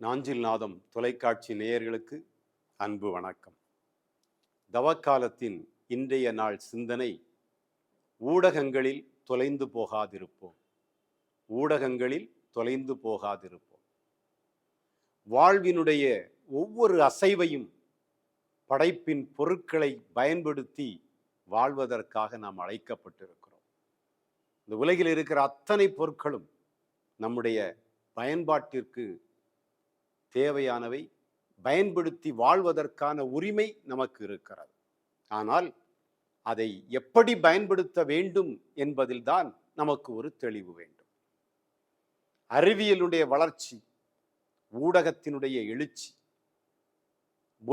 நாஞ்சில் நாதம் தொலைக்காட்சி நேயர்களுக்கு அன்பு வணக்கம். தவக்காலத்தின் இன்றைய நாள் சிந்தனை ஊடகங்களில் தொலைந்து போகாதிருப்போம். ஊடகங்களில் தொலைந்து போகாதிருப்போம். வாழ்வினுடைய ஒவ்வொரு அசைவையும் படைப்பின் பொருட்களை பயன்படுத்தி வாழ்வதற்காக நாம் அழைக்கப்பட்டிருக்கிறோம். இந்த உலகில் இருக்கிற அத்தனை பொருட்களும் நம்முடைய பயன்பாட்டிற்கு தேவையானவை பயன்படுத்தி வாழ்வதற்கான உரிமை நமக்கு இருக்கிறது. ஆனால் அதை எப்படி பயன்படுத்த வேண்டும் என்பதில்தான் நமக்கு ஒரு தெளிவு வேண்டும். அறிவியலுடைய வளர்ச்சி ஊடகத்தினுடைய எழுச்சி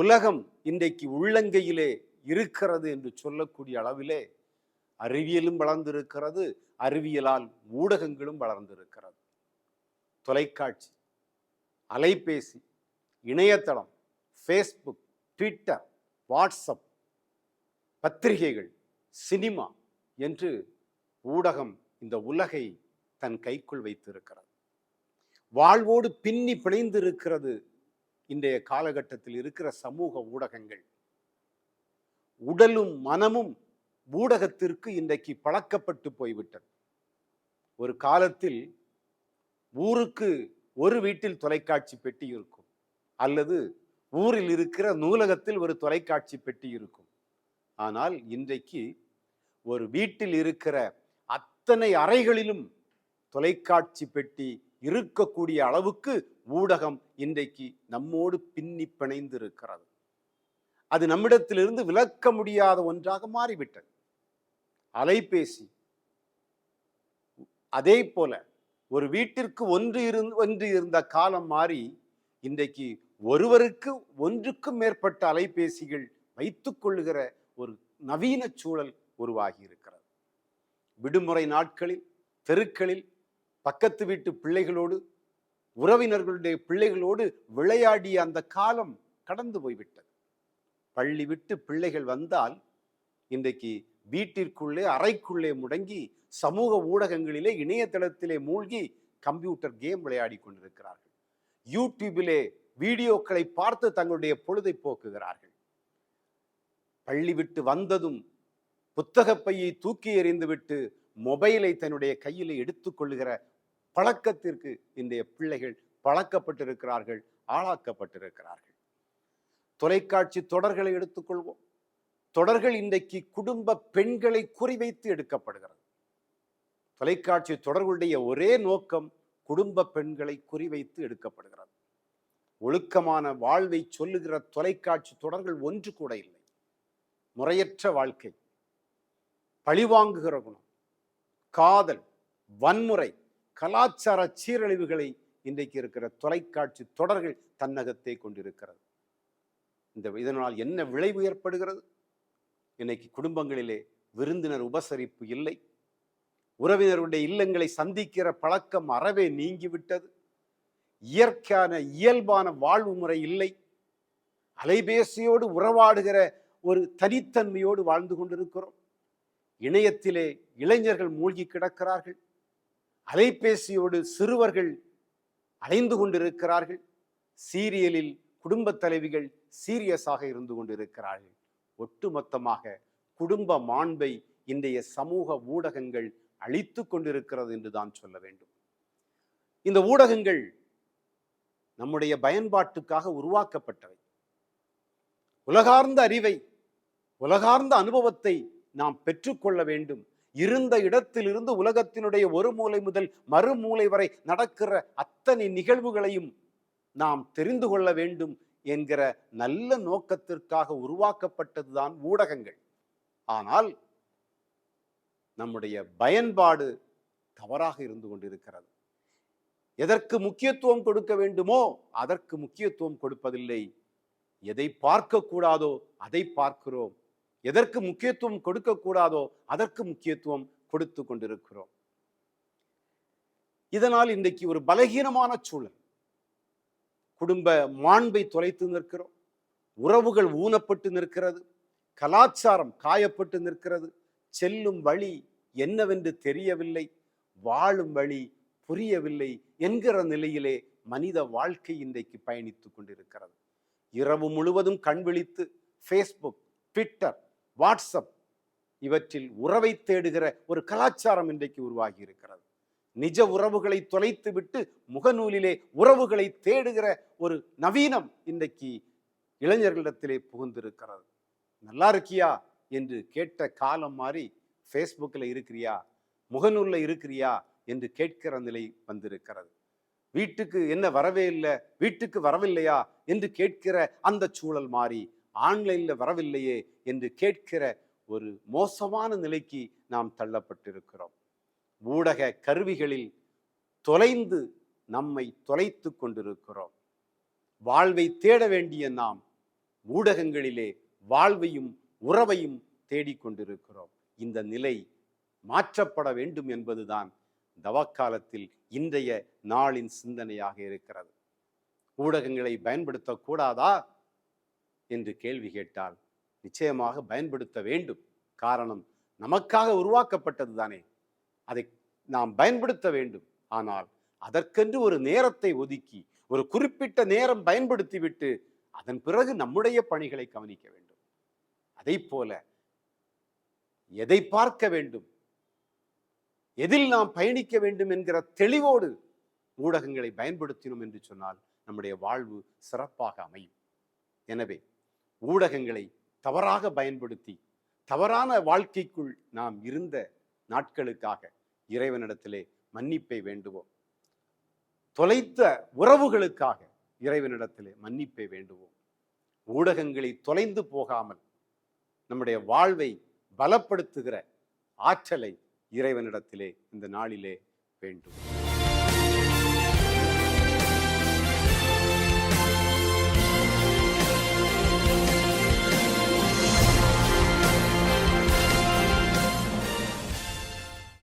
உலகம் இன்றைக்கு உள்ளங்கையிலே இருக்கிறது என்று சொல்லக்கூடிய அளவிலே அறிவியலும் வளர்ந்திருக்கிறது அறிவியலால் ஊடகங்களும் வளர்ந்திருக்கிறது. தொலைக்காட்சி அலைபேசி இணையதளம் ஃபேஸ்புக் ட்விட்டர் வாட்ஸ்அப் பத்திரிகைகள் சினிமா என்று ஊடகம் இந்த உலகை தன் கைக்குள் வைத்திருக்கிறது. வாழ்வோடு பின்னி பிணைந்திருக்கிறது இன்றைய காலகட்டத்தில் இருக்கிற சமூக ஊடகங்கள். உடலும் மனமும் ஊடகத்திற்கு இன்றைக்கு பழக்கப்பட்டு போய்விட்டது. ஒரு காலத்தில் ஊருக்கு ஒரு வீட்டில் தொலைக்காட்சி பெட்டி இருக்கும். அல்லது ஊரில் இருக்கிற நூலகத்தில் ஒரு தொலைக்காட்சி பெட்டி இருக்கும். ஆனால் இன்றைக்கு ஒரு வீட்டில் இருக்கிற அத்தனை அறைகளிலும் தொலைக்காட்சி பெட்டி இருக்கக்கூடிய அளவுக்கு ஊடகம் இன்றைக்கு நம்மோடு பின்னி பிணைந்து இருக்கிறது அது நம்மிடத்திலிருந்து விலக்க முடியாத ஒன்றாக மாறிவிட்டது. அலைபேசி அதே போல ஒரு வீட்டிற்கு ஒன்று இரு ஒன்று இருந்த காலம் மாறி இன்றைக்கு ஒருவருக்கு ஒன்றுக்கும் மேற்பட்ட அலைபேசிகள் வைத்துக் கொள்ளுகிற ஒரு நவீன சூழல் உருவாகி இருக்கிறது. விடுமுறை நாட்களில் தெருக்களில் பக்கத்து வீட்டு பிள்ளைகளோடு உறவினர்களுடைய பிள்ளைகளோடு விளையாடிய அந்த காலம் கடந்து போய்விட்டது. பள்ளி விட்டு பிள்ளைகள் வந்தால் இன்றைக்கு வீட்டிற்குள்ளே அறைக்குள்ளே முடங்கி சமூக ஊடகங்களிலே இணையதளத்திலே மூழ்கி கம்ப்யூட்டர் கேம் விளையாடி கொண்டிருக்கிறார்கள். யூடியூபிலே வீடியோக்களை பார்த்து தங்களுடைய பொழுதை போக்குகிறார்கள். பள்ளி விட்டு வந்ததும் புத்தகப்பையை தூக்கி எறிந்துவிட்டு மொபைலை தன்னுடைய கையில் எடுத்துக்கொள்ளுகிற பழக்கத்திற்கு இன்றைய பிள்ளைகள் பழக்கப்பட்டிருக்கிறார்கள் ஆளாக்கப்பட்டிருக்கிறார்கள். தொலைக்காட்சி தொடர்களை எடுத்துக்கொள்வோம் தொடர்கள் இன்றைக்கு குடும்ப பெண்களை குறிவைத்து எடுக்கப்படுகிறது. தொலைக்காட்சி தொடர்களுடைய ஒரே நோக்கம் குடும்ப பெண்களை குறிவைத்து எடுக்கப்படுகிறது. ஒழுக்கமான வாழ்வை சொல்லுகிற தொலைக்காட்சி தொடர்கள் ஒன்று கூட இல்லை. முறையற்ற வாழ்க்கை பழிவாங்குகிற குணம் காதல் வன்முறை கலாச்சார சீரழிவுகளை இன்றைக்கு இருக்கிற தொலைக்காட்சி தொடர்கள் தன்னகத்தை கொண்டிருக்கிறது. இந்த இதனால் என்ன விளைவு ஏற்படுகிறது? இன்னைக்கு குடும்பங்களிலே விருந்தினர் உபசரிப்பு இல்லை. உறவினருடைய இல்லங்களை சந்திக்கிற பழக்கம் அறவே நீங்கிவிட்டது. இயற்கையான இயல்பான வாழ்வு முறை இல்லை. அலைபேசியோடு உறவாடுகிற ஒரு தனித்தன்மையோடு வாழ்ந்து கொண்டிருக்கிறோம். இணையத்திலே இளைஞர்கள் மூழ்கி கிடக்கிறார்கள். அலைபேசியோடு சிறுவர்கள் அலைந்து கொண்டிருக்கிறார்கள். சீரியலில் குடும்பத் தலைவிகள் சீரியஸாக இருந்து கொண்டிருக்கிறார்கள். ஒட்டுமொத்தமாக குடும்ப மாண்பை இன்றைய சமூக ஊடகங்கள் அழித்து கொண்டிருக்கிறது என்று தான் சொல்ல வேண்டும். இந்த ஊடகங்கள் நம்முடைய பயன்பாட்டுக்காக உருவாக்கப்பட்டவை. உலகார்ந்த அறிவை உலகார்ந்த அனுபவத்தை நாம் பெற்றுக்கொள்ள வேண்டும். இருந்த இடத்திலிருந்து உலகத்தினுடைய ஒரு மூலை முதல் மறுமூலை வரை நடக்கிற அத்தனை நிகழ்வுகளையும் நாம் தெரிந்து கொள்ள வேண்டும். என்கிற நல்ல நோக்கத்திற்காக உருவாக்கப்பட்டதுதான் ஊடகங்கள். ஆனால் நம்முடைய பயன்பாடு தவறாக இருந்து கொண்டிருக்கிறது. எதற்கு முக்கியத்துவம் கொடுக்க வேண்டுமோ அதற்கு முக்கியத்துவம் கொடுப்பதில்லை. எதை பார்க்கக்கூடாதோ அதை பார்க்கிறோம். எதற்கு முக்கியத்துவம் கொடுக்கக்கூடாதோ அதற்கு முக்கியத்துவம் கொடுத்து கொண்டிருக்கிறோம். இதனால் இன்றைக்கு ஒரு பலகீனமான சூழல். குடும்ப மாண்பை தொலைத்து நிற்கிறோம். உறவுகள் ஊனப்பட்டு நிற்கிறது. கலாச்சாரம் காயப்பட்டு நிற்கிறது. செல்லும் வழி என்னவென்று தெரியவில்லை. வாழும் வழி புரியவில்லை என்கிற நிலையிலே மனித வாழ்க்கை இன்றைக்கு பயணித்து கொண்டிருக்கிறது. இரவு முழுவதும் கண் விழித்து ஃபேஸ்புக் ட்விட்டர் வாட்ஸ்அப் இவற்றில் உறவை தேடுகிற ஒரு கலாச்சாரம் இன்றைக்கு உருவாகி இருக்கிறது. நிஜ உறவுகளை தொலைத்து விட்டு முகநூலிலே உறவுகளை தேடுகிற ஒரு நவீனம் இன்றைக்கு இளைஞர்களிடத்திலே புகுந்திருக்கிறது. நல்லா இருக்கியா? என்று கேட்ட காலம் மாறி ஃபேஸ்புக்கில் இருக்கிறியா? முகநூலில் இருக்கிறியா? என்று கேட்கிற நிலை வந்திருக்கிறது. வீட்டுக்கு என்ன வரவே இல்லை? வீட்டுக்கு வரவில்லையா? என்று கேட்கிற அந்த சூழல் மாறி ஆன்லைன்ல வரவில்லையே? என்று கேட்கிற ஒரு மோசமான நிலைக்கு நாம் தள்ளப்பட்டிருக்கிறோம். ஊடக கருவிகளில் தொலைந்து நம்மை தொலைத்து கொண்டிருக்கிறோம். வாழ்வை தேட வேண்டிய நாம் ஊடகங்களிலே வாழ்வையும் உறவையும் தேடிக்கொண்டிருக்கிறோம் இந்த நிலை மாற்றப்பட வேண்டும் என்பதுதான் தவக்காலத்தில் இன்றைய நாளின் சிந்தனையாக இருக்கிறது. ஊடகங்களை பயன்படுத்தக்கூடாதா என்று கேள்வி கேட்டால் நிச்சயமாக பயன்படுத்த வேண்டும். காரணம் நமக்காக உருவாக்கப்பட்டது தானே அதை நாம் பயன்படுத்த வேண்டும். ஆனால் அதற்கென்று ஒரு நேரத்தை ஒதுக்கி ஒரு குறிப்பிட்ட நேரம் பயன்படுத்திவிட்டு அதன் பிறகு நம்முடைய பணிகளை கவனிக்க வேண்டும். அதை போல எதை பார்க்க வேண்டும்? எதில் நாம் பயணிக்க வேண்டும் என்கிற தெளிவோடு ஊடகங்களை பயன்படுத்தினோம் என்று சொன்னால் நம்முடைய வாழ்வு சிறப்பாக அமையும். எனவே ஊடகங்களை தவறாக பயன்படுத்தி தவறான வாழ்க்கைக்குள் நாம் இருந்த நாட்களுக்காக இறைவனிடத்திலே மன்னிப்பை வேண்டுவோம். தொலைத்த உறவுகளுக்காக இறைவனிடத்திலே மன்னிப்பை வேண்டுவோம். ஊடகங்களை தொலைந்து போகாமல் நம்முடைய வாழ்வை பலப்படுத்துகிற ஆற்றலை இறைவனிடத்திலே இந்த நாளிலே வேண்டும்.